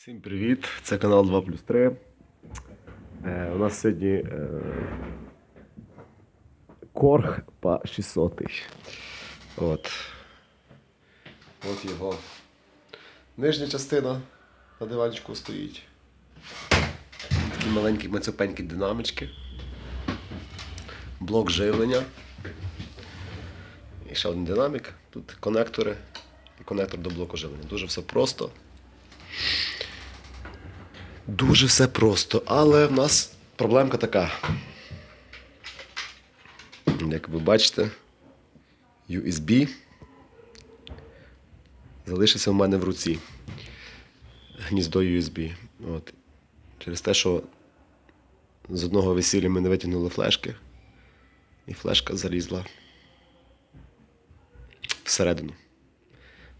Всім привіт! Це канал 2 плюс 3. Е, у нас сьогодні е, корг по 600 тисяч. От. От його. Нижня частина на диванчику стоїть. Такі маленькі мацюпенькі динамички. Блок живлення. І ще один динамік. Тут конектори і конектор до блоку живлення. Дуже все просто. Дуже все просто, але в нас проблемка така. Як ви бачите, USB залишився в мене в руці. Гніздо USB. От. Через те, що з одного весілля ми не витягнули флешки, і флешка залізла всередину.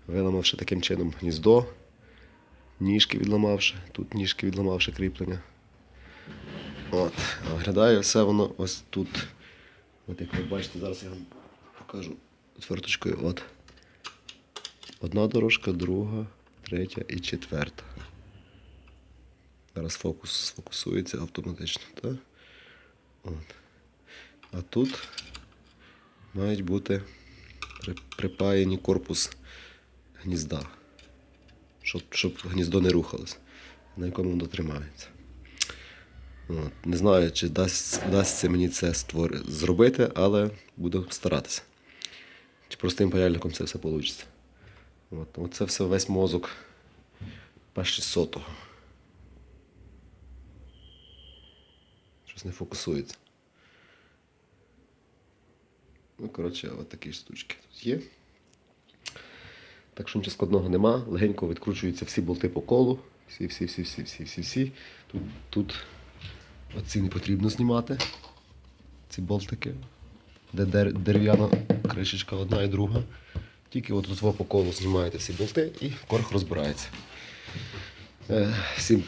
Виламавши таким чином гніздо ніжки відламавши, тут ніжки відламавши кріплення. От, а виглядає все воно ось тут. От як ви бачите, зараз я вам покажу зверточкою. От. Одна дорожка, друга, третя і четверта. Зараз фокус сфокусується автоматично. Так? От. А тут мають бути припаяні корпус гнізда щоб, щоб гніздо не рухалось, на якому воно тримається. От. Не знаю, чи дасть, вдасться мені це створ... зробити, але буду старатися. Чи простим паяльником це все вийде. От. Оце все весь мозок P600. Щось не фокусується. Ну, коротше, от такі штучки тут є. Так що нічого складного нема. Легенько відкручуються всі болти по колу. Всі, всі, всі, всі, всі, всі, всі. Тут, тут оці не потрібно знімати. Ці болтики. Де дер- дерев'яна кришечка одна і друга. Тільки от тут по колу знімаєте всі болти і корг розбирається. Е, Всім,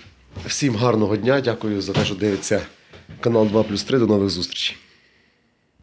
всім гарного дня. Дякую за те, що дивиться канал 2 плюс 3. До нових зустрічей.